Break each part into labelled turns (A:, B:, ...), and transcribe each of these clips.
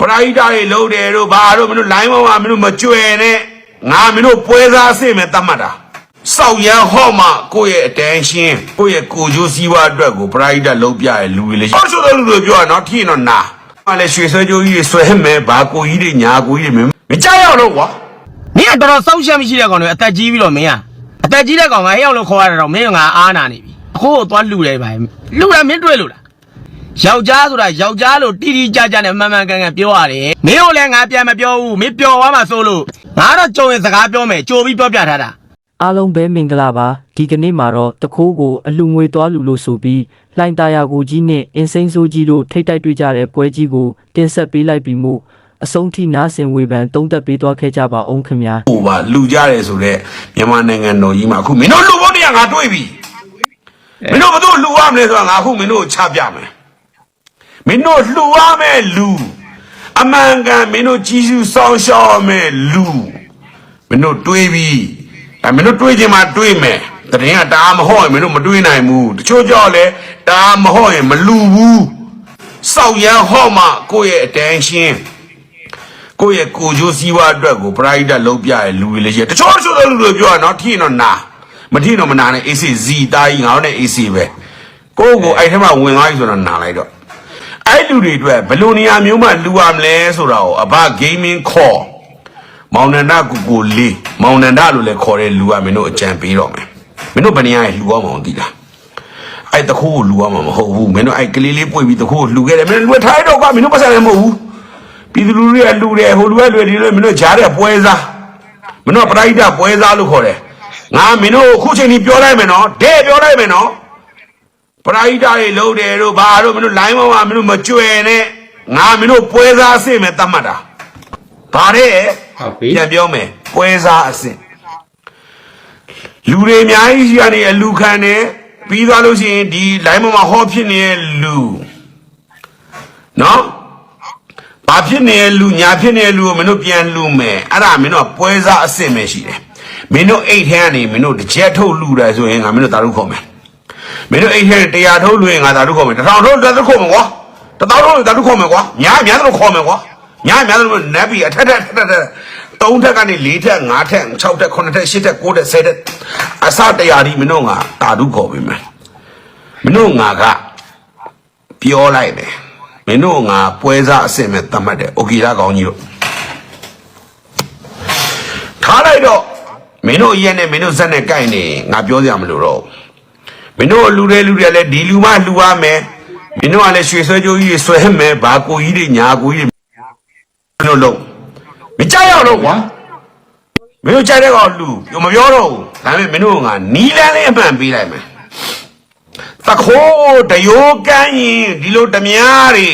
A: ပရိဒတွေလုံးတယ်တို့ဘာတို့မင်းတို့လိုင်းပေါ်မှာမင်းတို့မကြွယ်နဲ့ငါမင်းတို့ပွဲစားအစ်မဲ့တတ်မှတ်တာစောက်ရန်ဟော့မှကိုယ့်ရဲ့အတန်းရှင်းကိုယ့်ရဲ့ကိုကြိုးစည်းဝါးအတွက်ကိုပရိဒလုံးပြရဲ့လူတွေလေဟောဆိုတဲ့လူတွေပြောရနော်ထင်တော့နာမလည်းရွှေဆွဲကြိုးကြီးတွေဆွဲမယ်ဘာကိုကြီးတွေညာကိုကြီးတွေမင်းမကြောက်ရတော့ကွာ
B: မင်းကတော်တော်စောက်ရှက်မရှိတဲ့ကောင်တွေအသက်ကြီးပြီးတော့မင်းကအသက်ကြီးတဲ့ကောင်ငါဟဲ့အောင်လို့ခေါ်ရတာတော့မင်းကငါအားနာနေပြီအခုကိုသွားလှူတယ်ဗျာလှူတာမင်းတွေ့လို့လား ယောက်ျားဆိုတာယောက်ျားလို့တီတီကြကြနဲ့မှန်မှန်ကန်ကန်ပြောရတယ်မင်းတို့လည်းငါပြန်မပြောဘူးမင်းပျော်သွားမှဆိုလို့ငါတော့ကြုံရင်စကားပြောမယ်ကြိုပြီးပြောပြထားတာ
C: အားလုံးပဲမင်္ဂလာပါဒီကနေ့မှာတော့တခိုးကိုအလူငွေသွားလူလို့ဆိုပြီးလှိုင်တာယာကိုကြီးနဲ့အင်းစိမ့်ဆိုးကြီးတို့ထိတ်တိုက်တွေ့ကြတဲ့ပွဲကြီးကိုတင်ဆက်ပေးလိုက်ပြီးမှအဆုံးထိနားဆင်ဝေဖန်တုံးသက်ပေးသွားခဲ့ကြပါအောင်ခင်ဗျာ
A: ဟိုပါလူကြတယ်ဆိုတော့မြန်မာနိုင်ငံတော်ကြီးမှာအခုမင်းတို့လူဖို့တရားငါတွေ့ပြီမင်းတို့ဘယ်သူလူရမလဲဆိုတာငါအခုမင်းတို့ချပြမယ် မင်းတို့လှူရမယ်လူအမှန်ကန်မင်းတို့ကြီးစုဆောင်ရှောက်ရမယ်လူမင်းတို့တွေးပြီအဲမင်းတို့တွေးခြင်းမှာတွေးမယ်တရင်ကတအားမဟုတ်ရင်မင်းတို့မတွေးနိုင်ဘူးတချို့ကြောက်လဲတအားမဟုတ်ရင်မလူဘူးစောက်ရန်ဟော့မှကိုယ့်ရဲ့အတန်းရှင်းကိုယ့်ရဲ့ကိုကြိုးစည်းဝါးအတွက်ကိုပရိဒတ်လုံးပြရဲ့လူတွေလည်းရှိတယ်တချို့ဆိုတဲ့လူတွေပြောရနော်ထိရင်တော့နာမထိရင်တော့မနာနဲ့အေးစီဇီတာကြီးငါတို့နဲ့အေးစီပဲကိုယ့်ကိုအဲ့ထဲမှာဝင်သွားပြီဆိုတော့နာလိုက်တော့ အဲ့လူတွေအတွက်ဘယ်လိုနေရာမျိုးမှလူရမလဲဆိုတာကိုအဘဂိမ်းမင်းခေါ်မောင်နန္ဒကူကိုလေးမောင်နန္ဒလို့လည်းခေါ်တဲ့လူကမင်းတို့အကြံပေးတော့မယ်မင်းတို့ဘယ်နေရာရဲ့လူရမအောင်သိလားအဲ့တခိုးကိုလူရမှာမဟုတ်ဘူးမင်းတို့အဲ့ကလေးလေးပွေပြီးတခိုးကိုလူခဲ့တယ်မင်းတို့လူထားရတော့ကွာမင်းတို့ပတ်စံလည်းမဟုတ်ဘူးပြည်သူလူထုရဲ့လူတွေဟိုလူရဲ့လူတွေဒီလိုမင်းတို့ကြားတဲ့ပွဲစားမင်းတို့ပရိဒတ်ပွဲစားလို့ခေါ်တယ်ငါမင်းတို့အခုချိန်ကြီးပြောလိုက်မယ်နော်တဲ့ပြောလိုက်မယ်နော် ပရိဒတ်တွေလုံးတယ်တို့ဘာတို့မင်းတို့လိုင်းပေါ်မှာမင်းတို့မကြွယ်နဲ့ငါမင်းတို့ပွဲစားအစ်စ်မဲ့တတ်မှတ်တာဒါတဲ့
D: ဟုတ်ပြီ
A: ပြန်ပြောမယ်ပွဲစားအစ်စ်လူတွေအများကြီးရှိကနေအလူခံတယ်ပြီးသွားလို့ရှိရင်ဒီလိုင်းပေါ်မှာဟောဖြစ်နေတဲ့လူနော်ဘာဖြစ်နေလဲလူညာဖြစ်နေလဲလူကိုမင်းတို့ပြန်လူမယ်အဲ့ဒါမင်းတို့ကပွဲစားအစ်စ်ပဲရှိတယ်မင်းတို့အိတ်ထဲကနေမင်းတို့တစ်ချက်ထုတ်လူတယ်ဆိုရင်ငါမင်းတို့တာရုခေါ်မယ် မင်းတို့အိတ်ထဲတရားထုတ်လွင်ငါသာတို့ခေါ်မယ်တစ်ထောင်ထုတ်တစ်ထုတ်ခေါ်မယ်ကွာတစ်ထောင်ထုတ်တစ်ထုတ်ခေါ်မယ်ကွာညာများတို့ခေါ်မယ်ကွာညာများတို့နတ်ပြီးအထက်ထက်ထက်ထက်သုံးထက်ကနေ၄ထက်၅ထက်၆ထက်၇ထက်၈ထက်၉ထက်၁၀ထက်အစတရားဒီမင်းတို့ငါတာတို့ခေါ်ပြီမယ်မင်းတို့ငါကပြောလိုက်တယ်မင်းတို့ငါပွဲစားအစင်မဲ့တတ်မှတ်တယ်အိုကီလာကောင်းကြီးတို့ထားလိုက်တော့မင်းတို့ရဲ့နဲ့မင်းတို့ဇက်နဲ့ကိုက်နေငါပြောစရာမလိုတော့ဘူး မင်းတို့လူတွေလူတွေလည်းဒီလူမလူရမယ်မင်းတို့ကလည်းရွှေဆွဲကြိုးကြီးတွေဆွဲမယ်ဘာကိုကြီးတွေညာကိုကြီးတွေမင်းတို့လုံးမကြောက်ရတော့ကွာမင်းတို့ကြိုက်တဲ့ကောင်လူပြောမပြောတော့ဘူးဒါပေမဲ့မင်းတို့ကနီးလန်းလေးအမှန်ပေးလိုက်မယ်တခိုးတယောကန်းရင်ဒီလိုဓမြားတွေ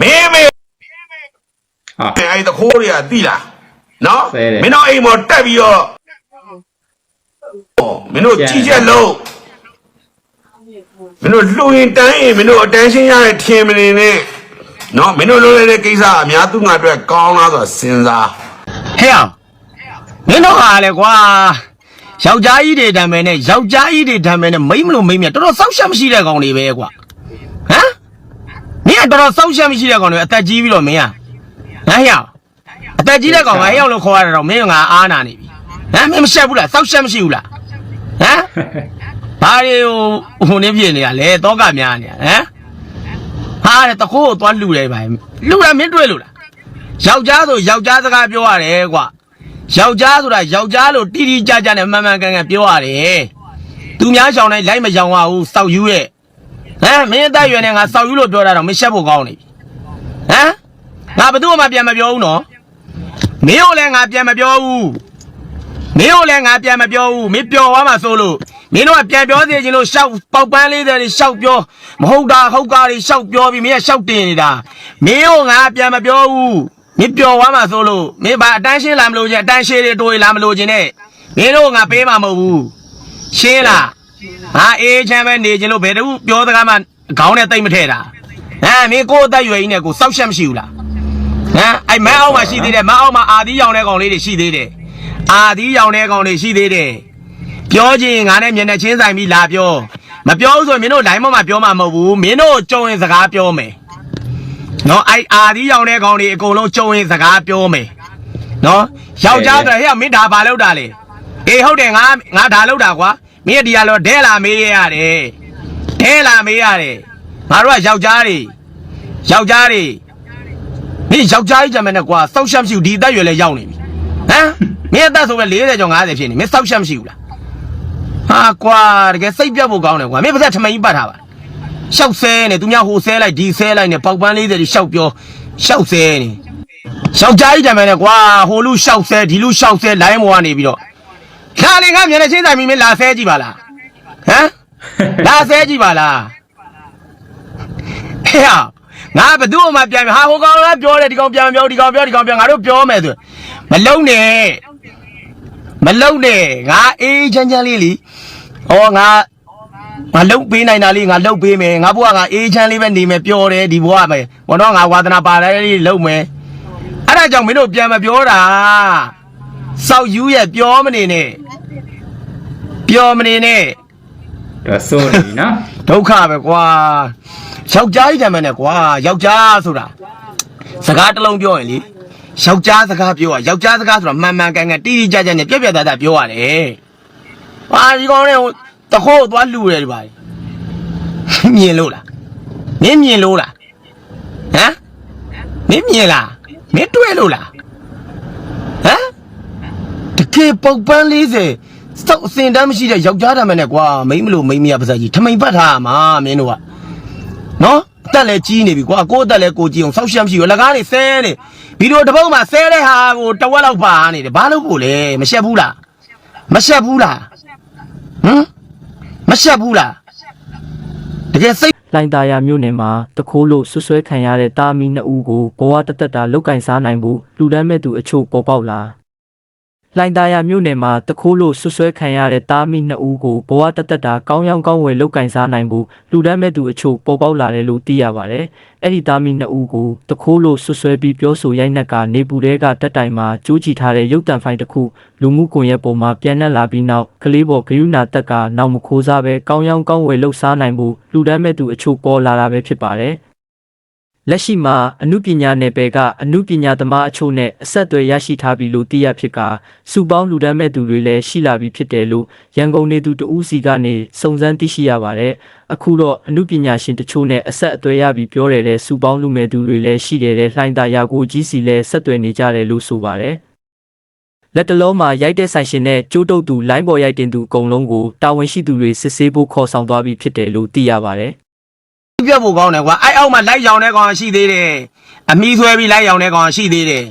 A: မင်းမေ
D: ဟာ
A: အဲ့တခိုးတွေကသိလားနော်
D: ဆဲတယ်
A: မင်းတို့အိမ်မော်တက်ပြီးတော့ဟော မင်းတို့ကြီးချက်လို့မင်းတို့လှူရင်တန်းရင်မင်းတို့အတန်းရှင်းရတဲ့ထင်မနေနဲ့နော်မင်းတို့လုပ်ရတဲ့ကိစ္စအများသူငါအတွက်ကောင်းလားဆိုတော့စဉ်းစား
B: ဟဲ့အောင်မင်းတို့ဟာလေကွာယောက်ျားကြီးတွေတံမဲနဲ့ယောက်ျားကြီးတွေတံမဲနဲ့မိမ့်မလို့မိမ့်မြတ်တော်တော်စောက်ရှက်မရှိတဲ့ကောင်တွေပဲကွာဟမ်မင်းကတော်တော်စောက်ရှက်မရှိတဲ့ကောင်တွေအသက်ကြီးပြီးတော့မင်းကဟမ်ဟဲ့အောင်အသက်ကြီးတဲ့ကောင်ကဟဲ့အောင်လို့ခေါ်ရတာတော့မင်းကငါအားနာနေပြီ ဟမ်မင်းမရှက်ဘူးလားစောက်ရှက်မရှိဘူးလားဟမ်ဘာတွေဟိုဟိုနေဖြစ်နေရလဲတောကများနေရဟမ်ဟာတဲ့တခိုးကိုသွားလှူတယ်ဗျလှူတာမင်းတွေ့လို့လားယောက်ျားဆိုယောက်ျားစကားပြောရတယ်ကွာယောက်ျားဆိုတာယောက်ျားလို့တီတီကြကြနဲ့မှန်မှန်ကန်ကန်ပြောရတယ်သူများရှောင်းတိုင်းလိုက်မရှောင်ရဘူးစောက်ယူရဲ့ဟမ်မင်းအသက်အရွယ်နဲ့ငါစောက်ယူလို့ပြောတာတော့မရှက်ဖို့ကောင်းနေပြီဟမ်ငါဘယ်သူမှပြန်မပြောဘူးနော်မင်းတို့လည်းငါပြန်မပြောဘူး မင်းတို့လည်းငါပြန်မပြောဘူးမင်းပျော်သွားမှဆိုလို့မင်းတို့ကပြန်ပြောစေချင်လို့ရှောက်ပေါက်ပန်းလေးတွေရှောက်ပြောမဟုတ်တာဟုတ်ကားတွေရှောက်ပြောပြီးမင်းကရှောက်တင်နေတာမင်းတို့ငါပြန်မပြောဘူးမင်းပျော်သွားမှဆိုလို့မင်းဘာအတန်းရှင်းလာမလို့ချင်းအတန်းရှင်းတွေတိုးလာမလို့ချင်းနဲ့မင်းတို့ငါပေးမှာမဟုတ်ဘူးရှင်းလားဟာအေးချမ်းပဲနေချင်းလို့ဘယ်တူပြောစကားမှခေါင်းနဲ့တိတ်မထဲတာဟမ်မင်းကိုယ်အသက်ရွယ်ကြီးနဲ့ကိုစောက်ရှက်မရှိဘူးလားဟမ်အဲ့မန်းအောင်မှာရှိသေးတယ်မန်းအောင်မှာအာသီးရောင်တဲ့ကောင်လေးတွေရှိသေးတယ် အာသီးရောင်တဲ့ကောင်တွေရှိသေးတယ်ပြောချင်ငါနဲ့မျက်နှာချင်းဆိုင်ပြီးလာပြောမပြောဘူးဆိုရင်မင်းတို့ line ပေါ်မှာပြောမှာမဟုတ်ဘူးမင်းတို့ကြုံရင်စကားပြောမယ်နော်အဲ့အာဒီရောင်တဲ့ကောင်တွေအကုန်လုံးကြုံရင်စကားပြောမယ်နော်ယောက်ျားဆိုဟဲ့မင်းဒါဘာလုပ်တာလဲအေးဟုတ်တယ်ငါငါဒါလုပ်တာကွာမင်းကဒီကလောဒဲလာမေးရတယ်ဒဲလာမေးရတယ်ငါတို့ကယောက်ျားတွေယောက်ျားတွေမင်းယောက်ျားကြီးကြမ်းမယ်နဲ့ကွာစောက်ရှက်မရှိဘူးဒီအသက်အရွယ်လဲရောက်နေပြီဟမ် မင်းအသက်ဆိုပဲ40ကျော်50ဖြစ်နေမင်းစောက်ရှက်မရှိဘူးလားဟာကွာတကယ်စိတ်ပြတ်ဖို့ကောင်းတယ်ကွာမင်းပါစက်ထမိန်ပတ်ထားပါရှောက်ဆဲနေသူများဟိုဆဲလိုက်ဒီဆဲလိုက်နေပေါက်ပန်း40ရှောက်ပြောရှောက်ဆဲနေရှောက်ကြားကြီးကြမ်းမယ်နဲ့ကွာဟိုလူရှောက်ဆဲဒီလူရှောက်ဆဲလိုင်းမောကနေပြီးတော့လာလေငါမျက်နှာချင်းဆိုင်မိမလာဆဲကြည့်ပါလားဟမ်လာဆဲကြည့်ပါလားဟဲ့ဟာငါဘသူ့အမှပြန်ဟာဟိုကောင်ကပြောတယ်ဒီကောင်ပြန်ပြောဒီကောင်ပြောဒီကောင်ပြန်ငါတို့ပြောမယ်ဆိုမလုံးနဲ့ မလုံးနဲ့ငါအေးချမ်းချမ်းလေးလीဟောငါငါလှုပ်ပေးနိုင်တာလေးငါလှုပ်ပေးမယ်ငါဘွားငါအေးချမ်းလေးပဲနေမယ်ပျော်တယ်ဒီဘွားပဲဘောတော့ငါဝါသနာပါတယ်လေးလှုပ်မယ်အဲ့ဒါကြောင့်မင်းတို့ပြန်မပြောတာစောက်ယူရဲ့ပြောမနေနဲ့ပြောမနေနဲ့
D: တော့စိုးနေပြီနော်
B: ဒုက္ခပဲကွာယောက်ျားကြီးတမ်းမယ်နဲ့ကွာယောက်ျားဆိုတာစကားတစ်လုံးပြောရင်လေ ယောက်ျားစကားပြောရယောက်ျားစကားဆိုတာမှန်မှန်ကန်ကန်တိတိကျကျနဲ့ပြက်ပြက်သားသားပြောရတယ်ဟာဒီကောင်လေးဟိုတခိုးသွားလှူတယ်ဒီပါမြင်လို့လားမင်းမြင်လို့လားဟမ်မင်းမြင်လားမင်းတွေ့လို့လားဟမ်တကယ်ပုတ်ပန်း40စောက်အစင်တမ်းမရှိတဲ့ယောက်ျားတမ်းနဲ့ကွာမိမလို့မိမရပါစားကြီးထမိန်ပတ်ထားရမှာမင်းတို့ကနော် အသက်လည်းကြီးနေပြီကွာကိုယ်အသက်လည်းကိုကြီးအောင်စောက်ရှက်မရှိဘူးလကားနေဆဲနေဗီဒီယိုတစ်ပုတ်မှာဆဲတဲ့ဟာဟိုတဝက်လောက်ပါနေတယ်ဘာလို့ကိုလဲမရှက်ဘူးလားမရှက်ဘူးလားဟမ်မရှက်ဘူးလားတကယ်စိတ်
C: လှိုင်သာယာမြို့နယ်မှာတခိုးလို့ဆွဆွဲခံရတဲ့တာမီနှစ်ဦးကိုဘဝတသက်တာလောက်ကင်စားနိုင်ဖို့လူဒန်းမဲ့သူအချို့ပေါ်ပေါက်လာ လှိုင်သာယာမြို့နယ်မှာတခိုးလို့ဆွဆွဲခံရတဲ့တာမီနှစ်ဦးကိုဘဝတသက်တာကောင်းရောင်းကောင်းဝယ်လောက်ကင်စားနိုင်ဖို့လူဒန်းမဲ့သူအချို့ပေါ်ပေါက်လာတယ်လို့သိရပါတယ်အဲ့ဒီတာမီနှစ်ဦးကိုတခိုးလို့ဆွဆွဲပြီးပြောဆိုရိုက်နှက်ကနေပူတဲကတက်တိုင်မှာကျိုးချီထားတဲ့ရုပ်တံဖိုင်တစ်ခုလူမှုကွန်ရက်ပေါ်မှာပြန်နှက်လာပြီးနောက်ကလေးပေါ်ဂယုဏတက်ကနောက်မခိုးစားပဲကောင်းရောင်းကောင်းဝယ်လှုပ်ရှားနိုင်ဖို့လူဒန်းမဲ့သူအချို့ပေါ်လာတာပဲဖြစ်ပါတယ် လက်ရှိမှာအမှုပညာနယ်ပယ်ကအမှုပညာသမားအချို့နဲ့အဆက်အသွယ်ရရှိထားပြီလို့သိရဖြစ်ကစုပေါင်းလူဒန်းမဲ့သူတွေလည်းရှိလာပြီဖြစ်တယ်လို့ရန်ကုန်နေသူတဦးစီကနေစုံစမ်းသိရှိရပါတယ်အခုတော့အမှုပညာရှင်တချို့နဲ့အဆက်အသွယ်ရပြီးပြောရတဲ့စုပေါင်းလူမဲ့သူတွေလည်းရှိတယ်တဲ့လှိုင်းသာယာကိုကြီးစီလည်းဆက်သွယ်နေကြတယ်လို့ဆိုပါတယ်လက်တလုံးမှာရိုက်တဲ့ဆိုင်ရှင်နဲ့ကျိုးတုပ်သူလိုင်းပေါ်ရိုက်တင်သူအကုန်လုံးကိုတာဝန်ရှိသူတွေစစ်ဆေးဖို့ခေါ်ဆောင်သွားပြီးဖြစ်တယ်လို့သိရပါတယ်
B: ပြတ်ဖို့ကောင်းတယ်ကွာအဲ့အောက်မှာလိုက်ရောင်တဲ့ကောင်ရှိသေးတယ်အမီးဆွဲပြီးလိုက်ရောင်တဲ့ကောင်ရှိသေးတယ်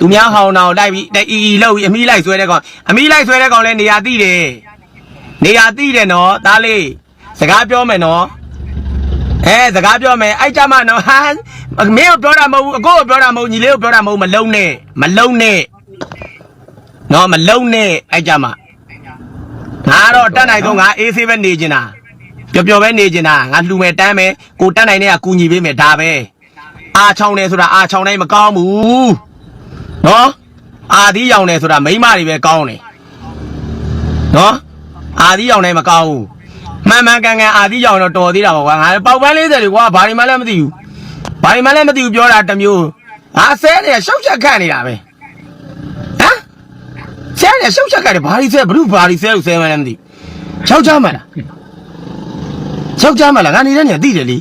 B: သူများဟောင်းတော်လိုက်ပြီးအီအီလောက်ပြီးအမီးလိုက်ဆွဲတဲ့ကောင်အမီးလိုက်ဆွဲတဲ့ကောင်လည်းနေရာတိတယ်နေရာတိတယ်နော်သားလေးစကားပြောမယ်နော်အဲစကားပြောမယ်အဲ့ကြမှာနော်ဟာမင်းကိုပြောတာမဟုတ်ဘူးအကိုကိုပြောတာမဟုတ်ညီလေးကိုပြောတာမဟုတ်မလုံနဲ့မလုံနဲ့နော်မလုံနဲ့အဲ့ကြမှာငါတော့တတ်နိုင်ဆုံးငါအေးဆေးပဲနေကျင်တာ ပျော်ပျော်ပဲနေကျင်တာငါလှူမယ်တန်းမယ်ကိုတန်းနိုင်တဲ့ကကူညီပေးမယ်ဒါပဲအာချောင်းတယ်ဆိုတာအာချောင်းတိုင်းမကောင်းဘူးနော်အာသီးရောင်တယ်ဆိုတာမိန်းမတွေပဲကောင်းတယ်နော်အာသီးရောင်တိုင်းမကောင်းဘူးမှန်မှန်ကန်ကန်အာသီးရောင်တော့တော်သေးတာပေါ့ကွာငါပေါက်ပန်း40တွေကွာဘာတွေမှလည်းမသိဘူးဘာတွေမှလည်းမသိဘူးပြောတာတစ်မျိုးငါဆဲတယ်ရှောက်ချက်ခန့်နေတာပဲဟမ်ဆဲတယ်ရှောက်ချက်ခန့်တယ်ဘာတွေဆဲဘလို့ဘာတွေဆဲလို့ဆဲမှလည်းမသိဘူးချောက်ချမ်းမလား ယောက်ျားမလားငါနေတဲ့နေရာသိတယ်လေ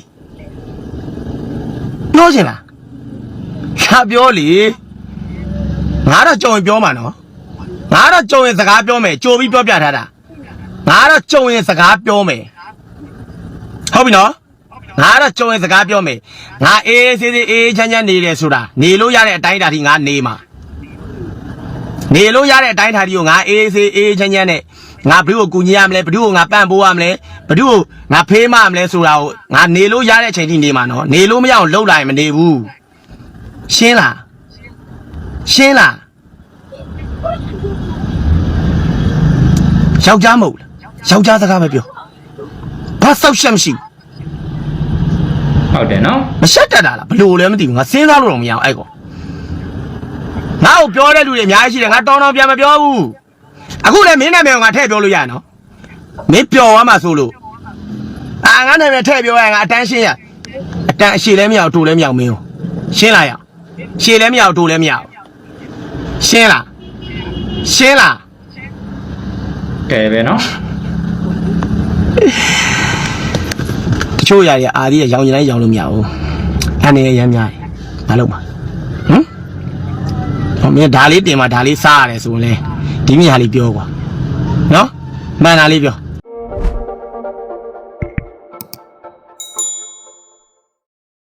B: ပြောချင်လားငါပြောလေငါတော့ကြုံရင်ပြောမှာနော်ငါတော့ကြုံရင်စကားပြောမယ်ကြိုပြီးပြောပြထားတာငါတော့ကြုံရင်စကားပြောမယ်ဟုတ်ပြီနော်ငါတော့ကြုံရင်စကားပြောမယ်ငါအေးအေးဆေးဆေးအေးအေးချမ်းချမ်းနေတယ်ဆိုတာနေလို့ရတဲ့အတိုင်းအတာထိငါနေမှာနေလို့ရတဲ့အတိုင်းအတာထိကိုငါအေးအေးဆေးအေးအေးချမ်းချမ်းနဲ့ ငါဘယ်သူ့ကိုကူညီရမလဲဘယ်သူ့ကိုငါပံ့ပိုးရမလဲဘယ်သူ့ကိုငါဖေးမရမလဲဆိုတာကိုငါနေလို့ရတဲ့အချိန်ထိနေမှာနော်နေလို့မရအောင်လှုပ်လိုက်မနေဘူးရှင်းလားရှင်းလားယောက်ျားမဟုတ်လားယောက်ျားစကားပဲပြောဘာဆောက်ရှက်မရှိဘူး
D: ဟုတ်တယ်နော်
B: မရှက်တတ်တာလားဘလို့လဲမသိဘူးငါစဉ်းစားလို့တော့မရအောင်အဲ့ကောငါ့ကိုပြောတဲ့လူတွေအများကြီးရှိတယ်ငါတောင်းတောင်းပြန်မပြောဘူး အခုလည်းမင်းနာမည်ကိုငါထည့်ပြောလို့ရနော်မင်းပျော်သွားမှဆိုလို့အာငါနာမည်ထည့်ပြောရရင်ငါအတန်းရှင်းရအတန်းအရှိလည်းမရအောင်တူလည်းမရအောင်မင်းကို ရှင်းလားရရှည်လည်းမရဘူးတိုးလည်းမရဘူးရှင်းလားရှင်းလား
D: တယ်ပဲနော်
B: တချို့ຢာတွေအာဒီရရောင်ကျင်တိုင်းရောင်လို့မရဘူးအနေရရမ်းများတယ်မလုပ်ပါဟမ်ဟောမင်းဒါလေးတင်มาဒါလေးစားရတယ်ဆိုရင်လေ ဒီမြဟာလေးပြောကွာနော်မှန်တာလေးပြော